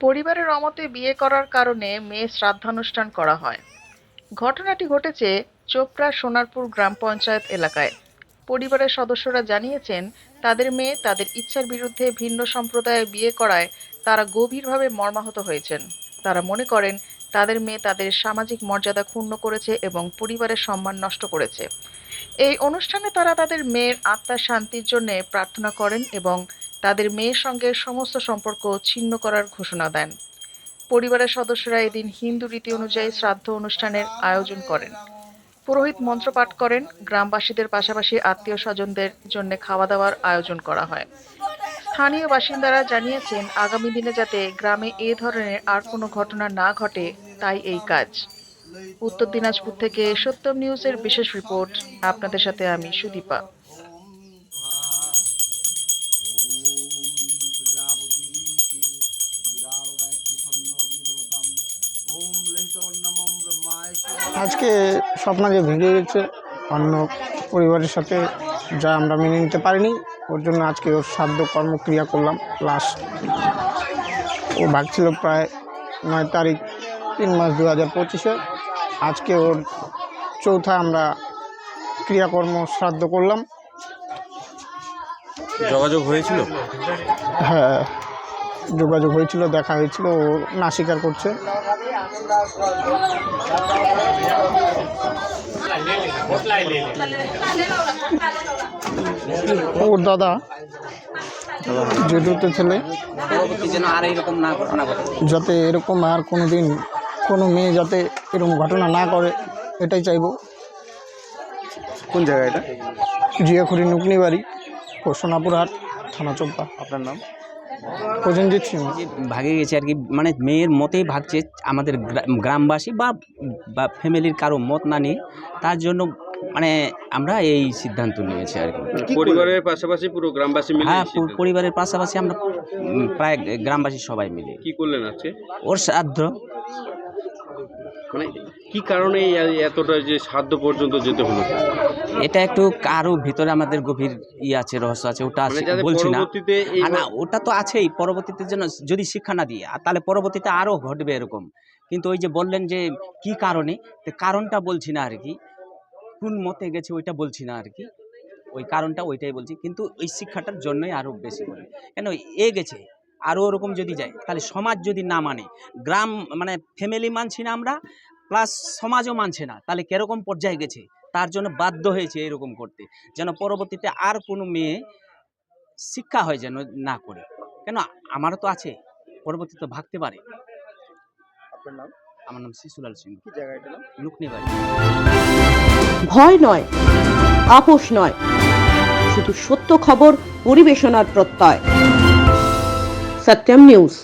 পরিবারের অমতে বিয়ে করার কারণে মেয়ে শ্রাদ্ধানুষ্ঠান করা হয়। ঘটনাটি ঘটেছে চোপড়া সোনারপুর গ্রাম পঞ্চায়েত এলাকায়। পরিবারের সদস্যরা জানিয়েছেন, তাদের মেয়ে তাদের ইচ্ছার বিরুদ্ধে ভিন্ন সম্প্রদায়ে বিয়ে করায় তারা গভীরভাবে মর্মাহত হয়েছেন। তারা মনে করেন, তাদের মেয়ে তাদের সামাজিক মর্যাদা ক্ষুণ্ণ করেছে এবং পরিবারের সম্মান নষ্ট করেছে। এই অনুষ্ঠানে তারা তাদের মেয়ের আত্মার শান্তির জন্য প্রার্থনা করেন এবং তাদের মেয়ের সঙ্গে সমস্ত সম্পর্ক ছিন্ন করার ঘোষণা দেন। পরিবারের সদস্যরা এদিন হিন্দু রীতি অনুযায়ী শ্রাদ্ধ অনুষ্ঠানের আয়োজন করেন। পুরোহিত মন্ত্রপাঠ করেন, গ্রামবাসীদের পাশাপাশি আত্মীয় স্বজনদের জন্য খাওয়া দাওয়ার আয়োজন করা হয়। স্থানীয় বাসিন্দারা জানিয়েছেন, আগামী দিনে যাতে গ্রামে এ ধরনের আর কোনো ঘটনা না ঘটে, তাই এই কাজ। উত্তর দিনাজপুর থেকে সত্যম নিউজের বিশেষ রিপোর্ট। আপনাদের সাথে আমি সুদীপা। আজকে স্বপ্ন যে ভেঙে গেছে। অন্য পরিবারের সাথে যা আমরা মেনে নিতে পারিনি ওর জন্য আজকে ওর সাধ্য কর্মক্রিয়া করলাম। লাস্ট ও ভাগছিল প্রায় নয় তারিখ তিন মাস দু হাজার পঁচিশে। আজকে ওর চৌথা আমরা ক্রিয়াকর্ম শ্রাদ্ধ করলাম। যোগাযোগ হয়েছিল? হ্যাঁ। যোগাযোগ হয়েছিল দেখা হয়েছিল ও না স্বীকার করছে। ওর দাদা জেঠুতে ছেলে। যাতে এরকম আর কোনো দিন কোনো মেয়ে যাতে এরকম ঘটনা না করে এটাই চাইব। কোন জায়গা এটা? জিয়াখুরি নুকনি বাড়ি ও সোনাপুর হাট থানা চোপা। আপনার নাম? প্রসেনজিৎ সিং ভাগে গেছে আর কি। মানে মেয়ের মতেই ভাগছে আমাদের গ্রা- গ্রামবাসী বা বা ফ্যামিলির কারও মত না নিয়ে। তার জন্য মানে আমরা এই সিদ্ধান্ত নিয়েছি আর কি। পরিবারের পাশাপাশি পুরো গ্রামবাসী মিলে হ্যাঁ পরিবারের পাশাপাশি আমরা প্রায় গ্রামবাসী সবাই মিলে। কি করলেন আজকে? ওর শ্রাদ্ধ। মানে কি কারণে এতটা যে সাধ্য পর্যন্ত যেতে হলো? এটা একটু কারও ভিতরে আমাদের গভীর ই আছে রহস্য আছে ওটা মানে আছে- বলছি না। না ওটা তো আছেই পরবর্তীতে যেন যদি শিক্ষা না দিয়ে আর তাহলে পরবর্তীতে আরও ঘটবে এরকম। কিন্তু ওই যে বললেন যে কি কারণে তো কারণটা বলছি না আর কি। কোন মতে গেছে ওইটা বলছি না আর কি। ওই কারণটা ওইটাই বলছি। কিন্তু ওই শিক্ষাটার জন্যই আরও বেশি করে। কেন এ গেছে। আরও ওরকম যদি যায় তাহলে সমাজ যদি না মানে গ্রাম মানে ফ্যামিলি মানছি না আমরা প্লাস সমাজও মানছে না তাহলে কীরকম পর্যায়ে গেছে? তার জন্য বাধ্য হয়েছে এরকম করতে যেন পরবর্তীতে আর কোনো মেয়ে শিক্ষা হয় যেন না করে। কেন আমারও তো আছে পরবর্তীতে ভাগতে পারে। আপনার নাম? আমার নাম শিশুলাল সিং। কি জায়গা এটা নাম? লুকনি বাড়ি ভয় নয় আপোষ নয় শুধু সত্য খবর পরিবেশনার প্রত্যয়। সত্যম নিউজ